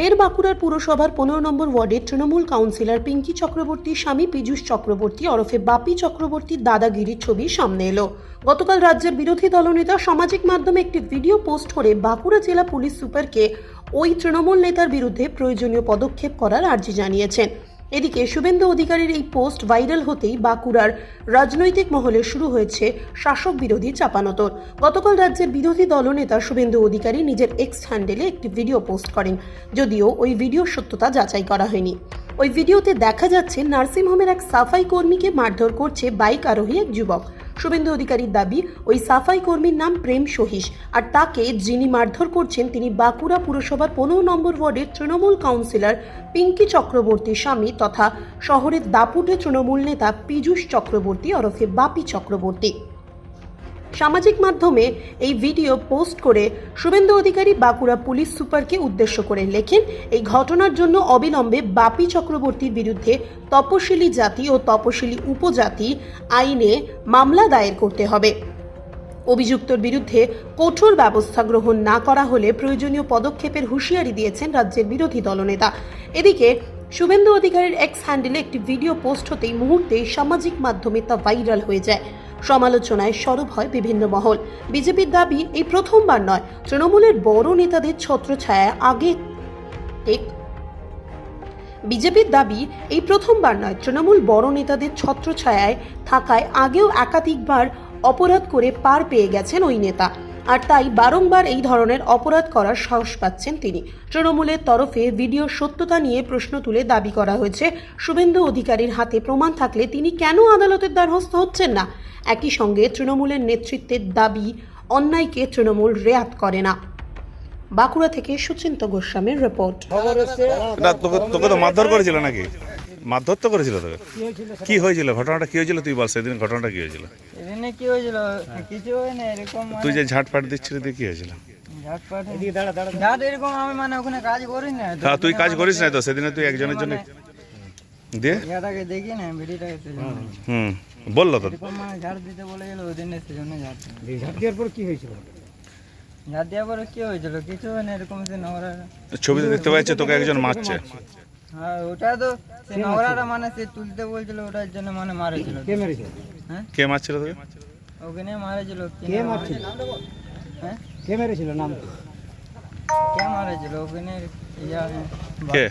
ফের বাঁকুড়ার পুরসভার পনেরো নম্বর ওয়ার্ডের তৃণমূল কাউন্সিলর পিঙ্কি চক্রবর্তীর স্বামী পীযুষ চক্রবর্তী ওরফে বাপি চক্রবর্তীর দাদাগিরির ছবি সামনে এলো। গতকাল রাজ্যের বিরোধী দলনেতা সামাজিক মাধ্যমে একটি ভিডিও পোস্ট করে বাঁকুড়া জেলা পুলিশ সুপারকে ওই তৃণমূল নেতার বিরুদ্ধে প্রয়োজনীয় পদক্ষেপ করার আর্জি জানিয়েছেন। এদিকে শুভেন্দু অধিকারীর এই পোস্ট ভাইরাল হতেই বাঁকুড়ার রাজনৈতিক মহলে শুরু হয়েছে শাসক বিরোধী চাপানোতর। গতকাল রাজ্যের বিরোধী দলনেতা শুভেন্দু অধিকারী নিজের এক্স হ্যান্ডেলে একটি ভিডিও পোস্ট করেন, যদিও ওই ভিডিওর সত্যতা যাচাই করা হয়নি। ওই ভিডিওতে দেখা যাচ্ছে, নার্সিংহোমের এক সাফাই কর্মীকে মারধর করছে বাইক আরোহী এক যুবক। শুভেন্দু অধিকারীর দাবি, ওই সাফাই কর্মীর নাম প্রেম সহিস আর তাকে যিনি মারধর করছেন, তিনি বাঁকুড়া পুরসভার পনেরো নম্বর ওয়ার্ডের তৃণমূল কাউন্সিলর পিঙ্কি চক্রবর্তীর স্বামী তথা শহরের দাপুটে তৃণমূল নেতা পীযূষ চক্রবর্তী ওরফে বাপি চক্রবর্তী। সামাজিক মাধ্যমে এই ভিডিও পোস্ট করে শুভেন্দু অধিকারী বাঁকুড়া পুলিশ সুপারকে উদ্দেশ্য করে লেখেন, এই ঘটনার জন্য অবিলম্বে বাপি চক্রবর্তীর বিরুদ্ধে তপশিলি জাতি ও তপশিলি উপজাতি আইনে মামলা দায়ের করতে হবে। অভিযুক্তর বিরুদ্ধে কঠোর ব্যবস্থা গ্রহণ না করা হলে প্রয়োজনীয় পদক্ষেপের হুঁশিয়ারি দিয়েছেন রাজ্যের বিরোধী দলনেতা। এদিকে শুভেন্দু অধিকারীর এক্স হ্যান্ডেলে একটি ভিডিও পোস্ট হতেই মুহূর্তে সামাজিক মাধ্যমে তা ভাইরাল হয়ে যায়। সমালোচনায় সরব হয় বিভিন্ন মহল। বিজেপির দাবি, এই প্রথমবার নয়, তৃণমূলের বড় নেতাদের ছত্রছায়ায় আগে বিজেপির দাবি, এই প্রথমবার নয়, তৃণমূল বড় নেতাদের ছত্রছায়ায় থাকায় আগেও একাধিকবার অপরাধ করে পার পেয়ে গেছেন ওই নেতা। আর তাই বারংবার এই ধরনের অপরাধ করার সাহস পাচ্ছেন তিনি। তৃণমূলের তরফে ভিডিও সত্যতা নিয়ে প্রশ্ন তুলে দাবি করা হয়েছে, শুভেন্দু অধিকারীর হাতে প্রমাণ থাকলে তিনি কেন আদালতের দ্বারস্থ হচ্ছেন না? একই সঙ্গে তৃণমূলের নেতৃত্বের দাবি, অন্যায়কে তৃণমূল রেয়াত করে না। বাঁকুড়া থেকে সুচিন্ত গোস্বামীর রিপোর্ট। মারধর করেছিল নাকি? মারধর তো করেছিল তোকে? কি হয়েছিল? ঘটনাটা কি হয়েছিল? তুই বল সেদিন ঘটনাটা কি হয়েছিল? এদিনে কি হয়েছিল? কিছু হয় না এরকম মানে তুই যে ঝাঁট ফাট দিচ্ছিলি তুই কি হয়েছিল? ঝাটপাট ঝাট এরকম আমি মানে ওখানে কাজ করি না হ্যাঁ তুই কাজ করিস না তো? সেদিনে তুই একজনের জন্য দিয়ে? ইয়াটাকে দেখি না ভিডিওটাকে হুম। বলল তো এরকম মানে ঝাড় দিতে বলে গেল ওই দিনে সেজন্য ঝাড়। ঝাঁপ দেওয়ার পর কি হয়েছিল? ঝাড় দেওয়ার পরে কি হয়েছিল? কিছু হয় না এরকম সে নোংরা ছবিতে দেখতে পাচ্ছি তোকে একজন মারছে। হ্যাঁ ওটা তো সে নোংরাটা মানে সে তুলতে বলছিল ওটার জন্য মানে মারেছিল। কে মেরেছে হ্যাঁ? কে মারছিল তোকে? ওখানে মারেছিল কে মারছিল? হ্যাঁ? কে মেরেছিল নাম কে? মারেছিল ওখানে ইয়া কে?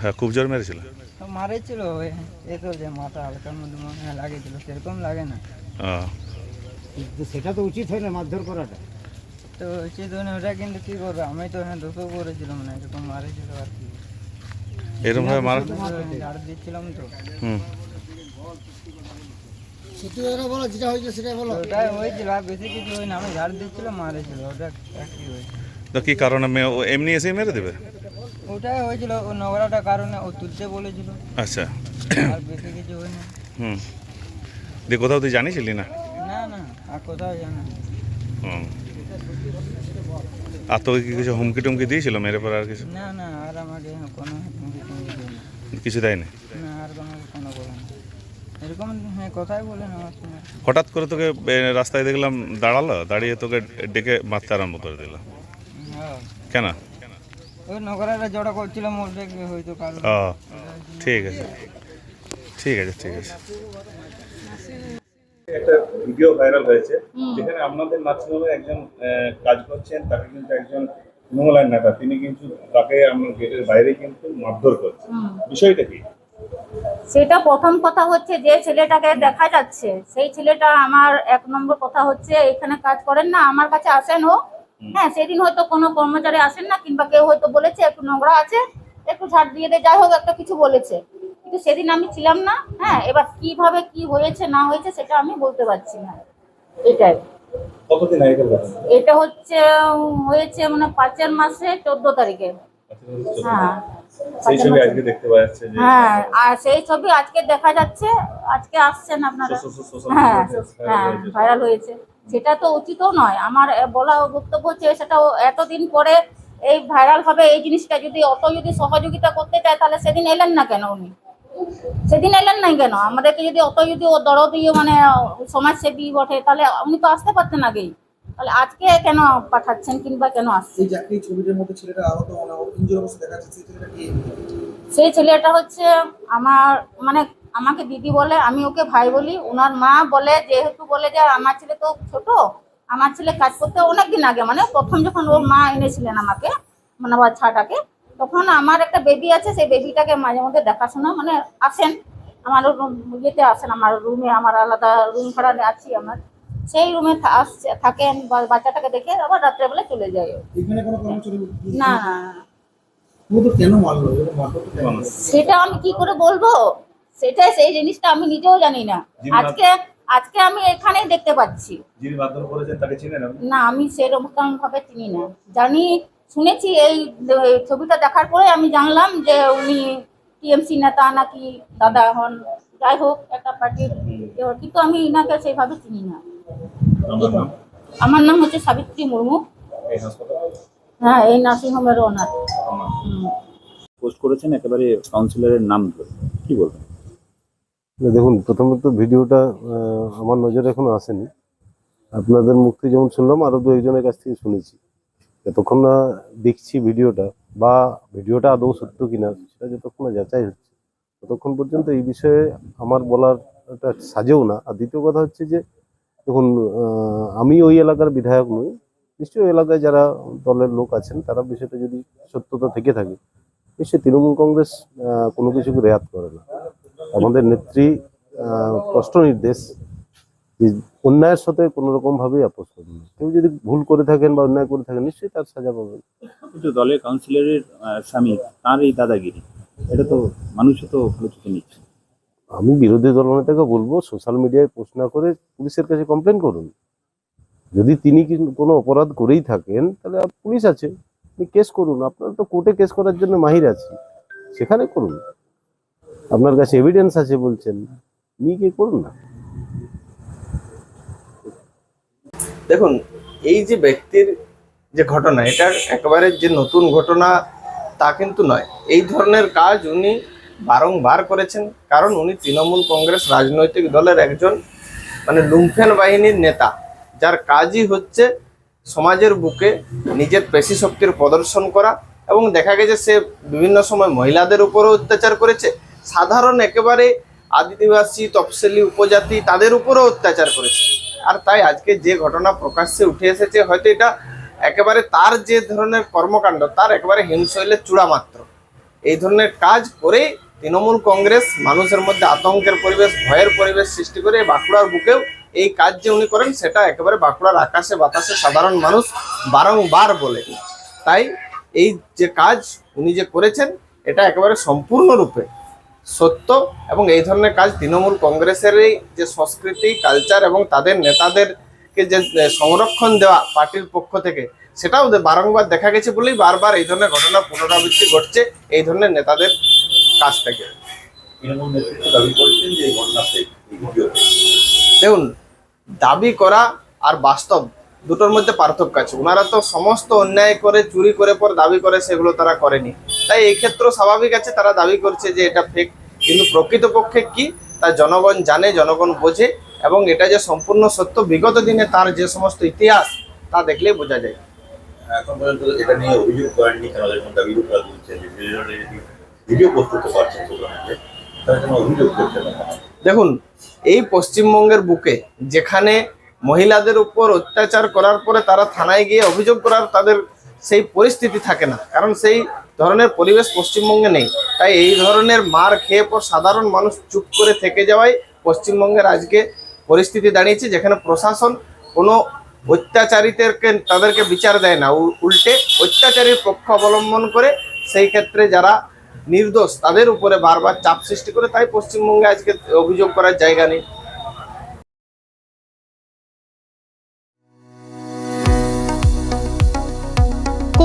হ্যাঁ খুব জোর মেরেছিল? মারেছিল এ তো যে মাথা হালকার মধ্যে মনে হয় লাগেছিল সেরকম লাগে না। সেটা তো উচিত হয় না মারধর করাটা। তো সে ধরনের ওটা কিন্তু কি করবে? আমি তো হ্যাঁ দোষও করেছিলাম না এরকম মারেছিল আর কি। এরকম ভাবে মার তো ঝাড় দিচ্ছিলাম তো হুম। তো ওটাই হয়েছিল আর বেশি কিছু আমি ঝাড় ওটা হয়েছিল তো কারণে এমনি মেরে দেবে? ওটাই হয়েছিল ও কারণে ও তুলতে আচ্ছা। আর বেশি কিছু হুম। দিয়ে কোথাও তুই না না? না আর কোথাও জানা হুম আর কিছু হুমকি টুমকি দিয়েছিল মেরে পর আর কিছু? না না, আর আমাকে কোনো। কিছু দেয়নি? না আর কোনো কোনো বলে না। এরকম হ্যাঁ কথাই আমার সঙ্গে হঠাৎ করে তোকে এ, রাস্তায় দেখলাম দাঁড়াল দাঁড়িয়ে তোকে ডেকে মারতে আরম্ভ করে দিল। হ্যাঁ। কেন? ওই নগরাটা জড়া করছিলাম ওটাকে হয়তো কারণ ও ঠিক আছে। ঠিক আছে ঠিক আছে। একটা ভিডিও ভাইরাল হয়েছে। যেখানে আপনাদের নার্সিংহোমে একজন আহ, কাজ করছেন তাকে কিন্তু একজন তৃণমূলের নেতা তিনি কিন্তু তাকে আপনার গেটের বাইরে কিন্তু মারধর করছেন বিষয়টা কি? সেটা প্রথম কথা হচ্ছে যে ছেলেটাকে দেখা যাচ্ছে। সেই ছেলেটা আমার এক নম্বর কথা হচ্ছে এখানে কাজ করেন না আমার কাছে আসেন ও। হ্যাঁ সেদিন হয়তো কোনো কর্মচারী আসেন না কিংবা কেউ হয়তো বলেছে একটু নোংরা আছে একটু ঝাড় দিয়ে দে যাই হোক একটা কিছু বলেছে। কিন্তু সেদিন আমি ছিলাম না হ্যাঁ এবার কীভাবে কি হয়েছে না হয়েছে সেটা আমি বলতে পারছি না। এটাই। কতদিন ঘটনা এটা হচ্ছে হয়েছে মানে পাঁচের মাসে চোদ্দ তারিখে। হ্যাঁ সেই ছবি আজকে দেখতে পাওয়া যাচ্ছে হ্যাঁ আর সেই ছবি আজকে দেখা যাচ্ছে আজকে আসছেন আপনারা। হ্যাঁ হ্যাঁ ভাইরাল হয়েছে সেটা তো উচিতও নয়। আমার বলা বক্তব্য হচ্ছে সেটা এতদিন পরে এই ভাইরাল হবে এই জিনিসটা। যদি অত যদি সহযোগিতা করতে চায় তাহলে সেদিন এলেন না কেন উনি? সেদিন এলেন নাই কেন? আমাদেরকে যদি অত যদি ও দরদি মানে সমাজসেবী বটে তাহলে উনি তো আসতে পারতেন আগেই। তাহলে আজকে কেন পাঠাচ্ছেন কিংবা কেন আসছেন? এই ছবিটার মধ্যে ছেলেটা আহত অবস্থা দেখা যাচ্ছে সেই ছেলেটা সেই ছেলেটা হচ্ছে আমার মানে আমাকে দিদি বলে আমি ওকে ভাই বলি। ওনার মা বলে যেহেতু বলে যে আমার ছেলে তো ছোট আমার ছেলে কাজ করতে অনেকদিন আগে মানে প্রথম যখন ওর মা এনেছিলেন আমাকে মানে বাচ্চাটাকে তখন আমার একটা বেবি আছে সেই বেবিটাকে মাঝে মধ্যে দেখাশোনা মানে আসেন আমার ইয়েতে আসেন আমার রুমে আমার আলাদা রুম ভাড়া আছি আমার। সেই রুমে আসছে থাকেন বা- বাচ্চাটাকে দেখে আবার রাত্রেবেলা চলে যায়। ও। এখানে কোনো কর্মচারী না। সেটা আমি কি করে বলব? সেটা সেই জিনিসটা আমি নিজেও জানি না। আজকে আজকে আমি এখানেই দেখতে পাচ্ছি। না আমি সেরকম ভাবে চিনি না। জানি শুনেছি এই ছবিটা দেখার পরে আমি জানলাম যে উনি টিএমসি নেতা নাকি দাদা হন। যাই হোক একটা পার্টির কিন্তু আমি ইনাকে সেইভাবে চিনি না। আমার নাম হচ্ছে সাবিত্রী মুর্মু। হ্যাঁ এই নার্সিংহোমের ওনার। পোস্ট করেছেন একেবারে কাউন্সিলরের নাম ধরে। কি বলবেন? দেখুন প্রথমত ভিডিওটা আমার নজরে এখনও আসেনি। আপনাদের মুখ থেকে যেমন শুনলাম আরও দু একজনের কাছ থেকে শুনেছি। যতক্ষণ না দেখছি ভিডিওটা বা ভিডিওটা আদৌ সত্য কিনা, সেটা যতক্ষণ না যাচাই হচ্ছে, ততক্ষণ পর্যন্ত এই বিষয়ে আমার বলার একটা সাজেও না। আর দ্বিতীয় কথা হচ্ছে যে, দেখুন আমি ওই এলাকার বিধায়ক নই। নিশ্চয়ই ওই এলাকায় যারা দলের লোক আছেন, তারা বিষয়টা যদি সত্যতা থেকে থাকে, নিশ্চয়ই তৃণমূল কংগ্রেস কোনো কিছুকে রেয়াত করে না। আমাদের নেত্রী স্পষ্ট নির্দেশ যে অন্যায়ের সাথে কোনো রকম ভাবেই আপোষ করবেন না। কেউ যদি ভুল করে থাকেন বা অন্যায় করে থাকেন নিশ্চয়ই তার সাজা পাবেন। কিন্তু দলের কাউন্সিলরের স্বামী তার এই দাদাগিরি এটা তো মানুষও তো ভালো চোখে নিচ্ছে। আমি বিরোধী দলনেতাকে বলব সোশ্যাল মিডিয়ায় পোস্ট না করে পুলিশের কাছে কমপ্লেন করুন। যদি তিনি কি- কোনো অপরাধ করেই থাকেন তাহলে পুলিশ আছে। কেস করুন। আপনার তো কোর্টে কেস করার জন্য মাহির আছে। সেখানে করুন। আপনার কাছে এভিডেন্স আছে বলছেন। নিয়ে গিয়ে করুন না। দেখুন, এই যে ব্যক্তির যে ঘটনা এটা একেবারে যে নতুন ঘটনা তা কিন্তু নয়। এই ধরনের কাজ উনি বারংবার করেছেন, কারণ উনি তৃণমূল কংগ্রেস রাজনৈতিক দলের একজন মানে লুম্ফেন বাহিনীর নেতা, যার কাজই হচ্ছে সমাজের বুকে নিজের পেশি শক্তির প্রদর্শন করা এবং দেখা গেছে সে বিভিন্ন সময় মহিলাদের উপরও অত্যাচার করেছে। সাধারণ একেবারে আদিবাসী, তফসিলি উপজাতি, তাদের উপরও অত্যাচার করেছে। আর তাই আজকে যে ঘটনা প্রকাশ্যে উঠে এসেছে, হয়তো এটা একেবারে তার যে ধরনের কর্মকাণ্ড, তার একেবারে হিমশৈলের চূড়া মাত্র। এই ধরনের কাজ করে তৃণমূল কংগ্রেস মানুষের মধ্যে আতঙ্কের পরিবেশ, ভয়ের পরিবেশ সৃষ্টি করে বাঁকুড়ার বুকেও এই কাজ যে উনি করেন, সেটা একেবারে বাঁকুড়ার আকাশে বাতাসে সাধারণ মানুষ বারংবার বলে। তাই এই যে কাজ উনি যে করেছেন, এটা একেবারে সম্পূর্ণরূপে সত্য এবং এই ধরনের কাজ তৃণমূল কংগ্রেসের এই যে সংস্কৃতি কালচার এবং তাদের নেতাদেরকে যে সংরক্ষণ দেওয়া পার্টির পক্ষ থেকে সেটাও বারংবার দেখা গেছে বলেই বারবার এই ধরনের ঘটনা পুনরাবৃত্তি ঘটছে এই ধরনের নেতাদের কাছ থেকে। দেখুন দাবি করা আর বাস্তব দুটোর মধ্যে পার্থক্য আছে ওনারা তো সমস্ত অন্যায় করে চুরি করে পর দাবি করে সেগুলো তারা করেনি তাই এই ক্ষেত্রেও স্বাভাবিক আছে তারা দাবি করছে যে এটা ফেক কিন্তু প্রকৃতপক্ষে কি? তা জনগণ জানে জনগণ বোঝে এবং এটা যে সম্পূর্ণ সত্য বিগত দিনে তার যে সমস্ত ইতিহাস তা দেখলেই বোঝা যায়। এখন পর্যন্ত এটা নিয়ে অভিযোগ করেননি কেন? দাবি করা বলছে যে ভিডিওটা যদি ভিডিও পোস্ট করতে পারছেন সোশ্যাল মিডিয়ায় তাহলে কেন অভিযোগ করছেন দেখুন এই পশ্চিমবঙ্গের বুকে যেখানে মহিলাদের উপর অত্যাচার করার পরে তারা থানায় গিয়ে অভিযোগ করার তাদের সেই পরিস্থিতি থাকে না। কারণ সেই ধরনের পরিবেশ পশ্চিমবঙ্গে নেই। তাই এই ধরনের মার খেয়ে পর সাধারণ মানুষ চুপ করে থেকে যাওয়ায় পশ্চিমবঙ্গের আজকে পরিস্থিতি দাঁড়িয়েছে, যেখানে প্রশাসন কোনো অত্যাচারীদেরকে, তাদেরকে বিচার দেয় না। উল্টে অত্যাচারীর পক্ষ অবলম্বন করে সেই ক্ষেত্রে যারা নির্দোষ, তাদের উপরে বারবার চাপ সৃষ্টি করে, তাই পশ্চিমবঙ্গে আজকে অভিযোগ করার জায়গা নেই।